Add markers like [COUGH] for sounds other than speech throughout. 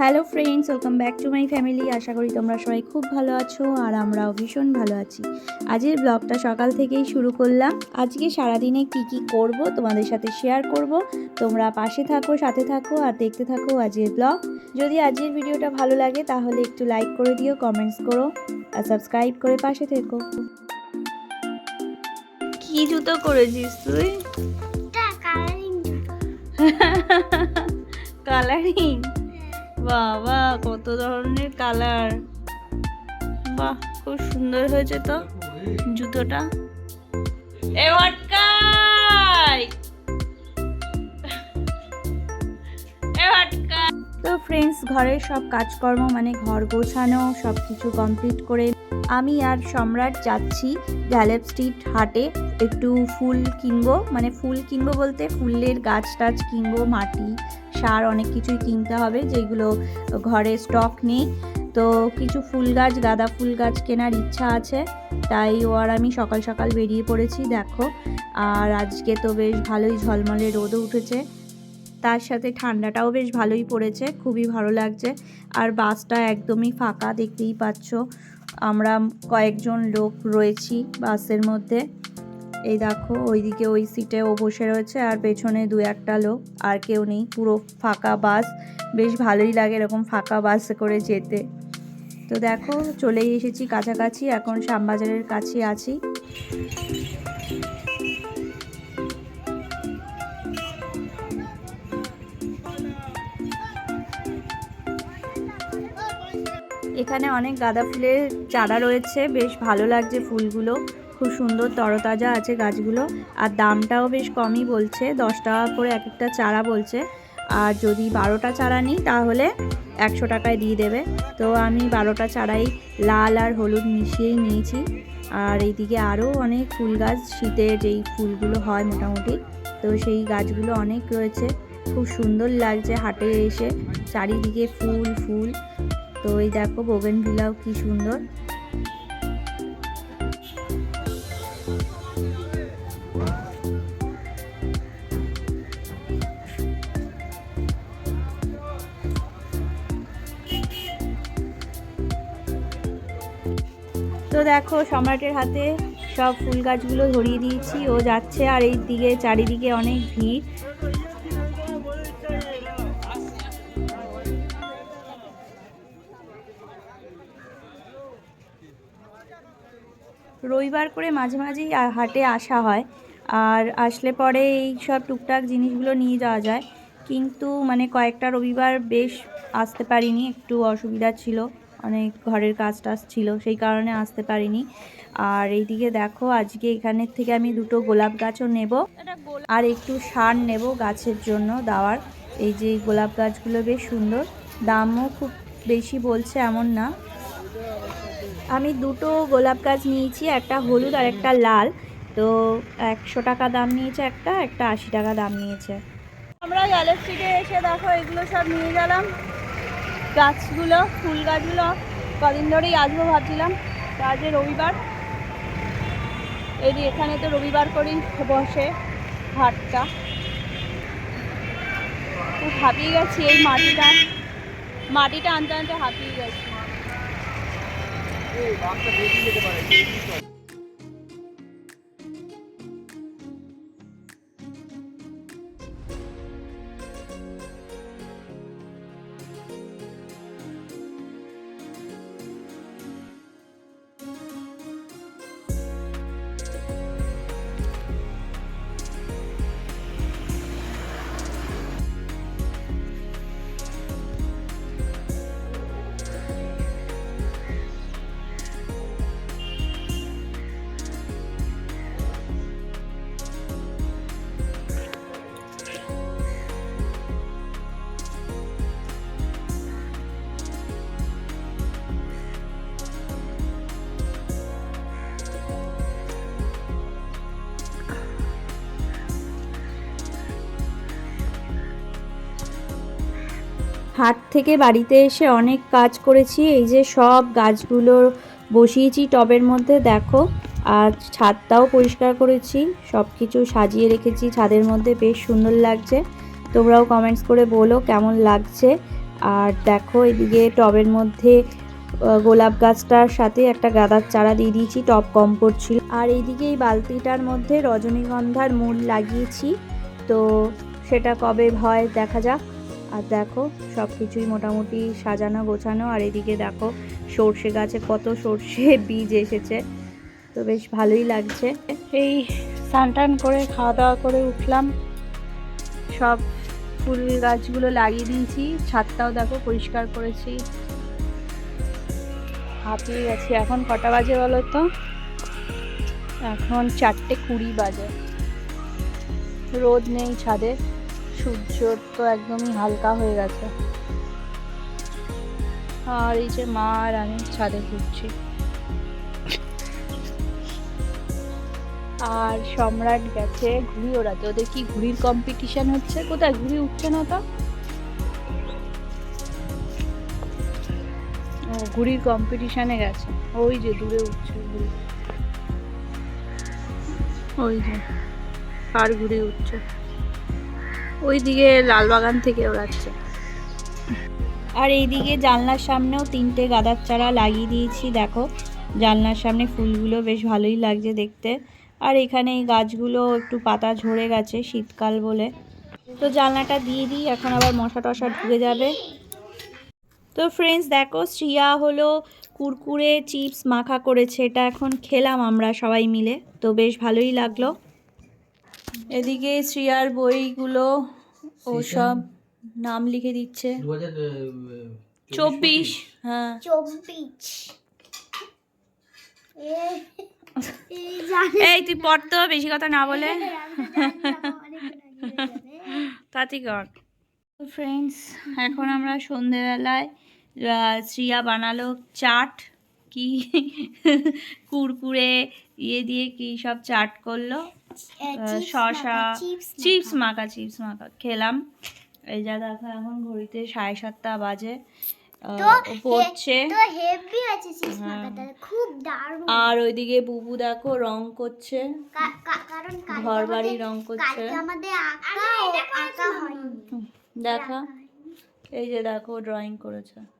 Hello friends welcome back to my family আশা করি তোমরা সবাই খুব ভালো আছো আর আমরাও ভীষণ ভালো আছি। আজকের ব্লগটা সকাল থেকেই শুরু করলাম। আজকে সারাদিনে কি কি করব তোমাদের সাথে শেয়ার করব। তোমরা পাশে থাকো সাথে থাকো আর দেখতে থাকো আজকের ব্লগ যদি আজকের ভিডিওটা ভালো লাগে তাহলে একটু লাইক করে দিও কমেন্টস করো আর সাবস্ক্রাইব করে পাশে থেকো। কি জুতো করেছিস তুই? কালারিং [LAUGHS] বাবা, কত ধরনের কালার। বাহ, খুব সুন্দর হয়েছে তো জুতোটা। এ ওয়াটকাই তো ফ্রেন্ডস ঘরের সব কাজকর্ম মানে ঘর গোছানো সব কিছু কমপ্লিট করে আমি আর সম্রাট যাচ্ছি গ্যালেপ স্ট্রিট হাটে। একটু ফুল কিনবো মানে ফুল কিনবো বলতে ফুলের গাছ টাছ কিনবো, মাটি সার অনেক কিছুই কিনতে হবে, যেগুলো ঘরে স্টক নেই। তো কিছু ফুল গাছ, গাঁদা ফুল গাছ কেনার ইচ্ছা আছে, তাই ও আর আমি সকাল সকাল বেরিয়ে পড়েছি, দেখো। আর আজকে তো বেশ ভালোই ঝলমলে রোদও উঠেছে। তার সাথে ঠান্ডাটাও বেশ ভালোই পড়েছে, খুবই ভালো লাগছে। আর বাসটা একদমই ফাঁকা, দেখতেই পাচ্ছ। আমরা কয়েকজন লোক রয়েছি বাসের মধ্যে। এই দেখো, ওইদিকে ওই সিটে ও বসে রয়েছে আর পেছনে দু একটা লোক আর কেউ নেই। পুরো ফাঁকা বাস। বেশ ভালোই লাগে এরকম ফাঁকা বাসে করে যেতে। তো দেখো, চলেই এসেছি কাছাকাছি। এখন শ্যামবাজারের কাছে আছি। এখানে অনেক গাঁদা ফুলের চারা রয়েছে। বেশ ভালো লাগছে ফুলগুলো। খুব সুন্দর তরতাজা আছে গাছগুলো। আর দামটাও বেশ কমই বলছে, দশ টাকা করে এক একটা চারা বলছে। আর যদি বারোটা চারা নিই তাহলে একশো টাকায় দিয়ে দেবে। তো আমি বারোটা চারাই লাল আর হলুদ মিশিয়েই নিয়েছি। আর এইদিকে আরও অনেক ফুল গাছ শীতের যেই ফুলগুলো হয় মোটামুটি, তো সেই গাছগুলো অনেক রয়েছে। খুব সুন্দর লাগছে হাটে এসে, চারিদিকে ফুল ফুল। তো এই দেখো বোগেন ভিলাও কি সুন্দর। তো দেখো, সম্রাটের হাতে সব ফুল গাছগুলো ধরিয়ে দিয়েছি। ও যাচ্ছে আর এই দিকে, চারিদিকে অনেক ভিড়। রবিবার করে মাঝে মাঝেই হাটে আসা হয়। আর আসলে পরে এই সব টুকটাক জিনিসগুলো নিয়ে যাওয়া যায়। কিন্তু মানে কয়েকটা রবিবার বেশ আসতে পারিনি, একটু অসুবিধা ছিল। অনেক ঘরের কাজ টাজ ছিল সেই কারণে আসতে পারিনি। আর এইদিকে দেখো আজকে এখানের থেকে আমি দুটো গোলাপ গাছও নেব। আর একটু সার নেব গাছের জন্য দেওয়ার। এই যে গোলাপ গাছগুলো বেশ সুন্দর। দামও খুব বেশি বলছে এমন না। আমি দুটো গোলাপ গাছ নিয়েছি একটা হলুদ আর একটা লাল। তো একশো টাকা দাম নিয়েছে একটা একটা আশি টাকা দাম নিয়েছে। আমরা স্ট্রিটে এসে দেখো এগুলো সব নিয়ে গেলাম। গাছগুলো ফুল গাছগুলো কদিন ধরেই আসব ভাবছিলাম। তো আজ রবিবার। এই এখানে তো রবিবার করেই বসে হাটটা খুব হাঁপিয়ে গেছি এই মাটিটা। মাটিটা আনতে আনতে হাঁপিয়ে গেছি। হাট থেকে বাড়িতে এসে অনেক কাজ করেছি। এই যে সব গাছগুলো বসিয়েছি টবের মধ্যে, দেখো। আর ছাদটাও পরিষ্কার করেছি সব কিছু সাজিয়ে রেখেছি ছাদের মধ্যে, বেশ সুন্দর লাগছে। তোমরাও কমেন্টস করে বলো কেমন লাগছে। আর দেখো, এদিকে টবের মধ্যে গোলাপ গাছটার সাথে একটা গাঁদার চারা দিয়ে দিয়েছি, টব কম পড়ছিল আর এইদিকে এই বালতিটার মধ্যে রজনীগন্ধার মূল লাগিয়েছি। তো সেটা কবে হয় দেখা যাক। আর দেখো সব কিছুই মোটামুটি সাজানো, গোছানো। আর এদিকে দেখো, সর্ষে গাছে কত সর্ষে [LAUGHS] বীজ এসেছে। তো বেশ ভালোই লাগছে। এই স্নান করে খাওয়া দাওয়া করে উঠলাম। সব ফুল গাছগুলো লাগিয়ে দিয়েছি। ছাদটাও দেখো পরিষ্কার করেছি। হাঁপিয়ে গেছি। এখন কটা বাজে বলো তো? এখন চারটে কুড়ি বাজে। রোদ নেই ছাদে। সূর্য তো একদমই হালকা হয়ে গেছে। আর এই যে মা আর আমি ছাদে ঘুরছি। আর সম্রাট গেছে ঘুড়ি ওড়াতে। ওদের কি ঘুড়ির কম্পিটিশন হচ্ছে? কোথায়? ঘুড়ি উঠছে না তো? ঘুড়ির কম্পিটিশনে গেছে। ওই যে দূরে উঠছে ঘুড়ি। ওই যে, আর ঘুড়ি উঠছে। ওই দিকে লালবাগান থেকে ওড়াচ্ছে। আর এইদিকে জানলার সামনেও তিনটে গাঁদার চারা লাগিয়ে দিয়েছি, দেখো। জানলার সামনে ফুলগুলো বেশ ভালোই লাগছে দেখতে। আর এখানে এই গাছগুলো একটু পাতা ঝরে গেছে শীতকাল বলে। তো জানলাটা দিয়ে দিই, এখন আবার মশা টশা ঢুকে যাবে। তো ফ্রেন্ডস দেখো, শ্রিয়া হলো কুরকুরে, চিপস, মাখা করেছে। এটা এখন খেলাম আমরা সবাই মিলে, তো বেশ ভালোই লাগল। এদিকে শ্রিয়ার বইগুলো ও সব নাম লিখে দিচ্ছে। চব্বিশ হ্যাঁ। চব্বিশ। এই তুই পড় তো বেশি কথা না বলে। আমি তো জানি না, অনেকক্ষণ আগে যাবে। তাতে কর। ফ্রেন্ডস এখন আমরা সন্ধেবেলায় শ্রিয়া বানালো চাট কি কুরকুরে ইয়ে দিয়ে কি সব চাট করল। এ, আহ, চিপস শসা মাখা, চিপস মাখা। মাখা চিপস মাখা খেলাম। এই যা দেখো এখন ঘড়িতে সাড়ে সাতটা বাজে। আহ, পড়ছে হে- তো হেভি আছে চিপস হ্যাঁ। আর ওইদিকে বুবু দেখো রং করছে। ঘর বাড়ি রং করছে। দেখা। এই যে দেখো ড্রয়িং করেছে।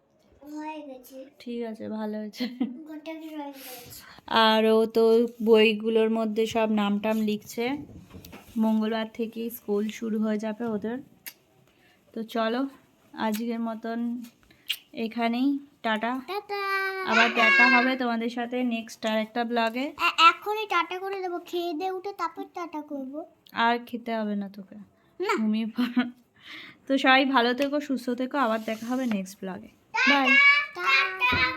ঠিক আছে ভালো হয়েছে। গোটা ড্রয়িং করেছে আর ও তো বইগুলোর মধ্যে সব নাম টাম লিখছে। মঙ্গলবার থেকে স্কুল শুরু হয়ে যাবে ওদের। তো চলো আজকের মতন এখানেই টাটা। আবার দেখা হবে তোমাদের সাথে নেক্সট আর একটা ব্লগে এখনই টাটা করে দেবো খেয়ে দিয়ে উঠে তারপর টাটা করব। আর খেতে হবে না তোকে। ঘুমিয়ে পড়। তো সবাই ভালো থেকো সুস্থ থেকো আবার দেখা হবে নেক্সট ব্লগে বাই টাটা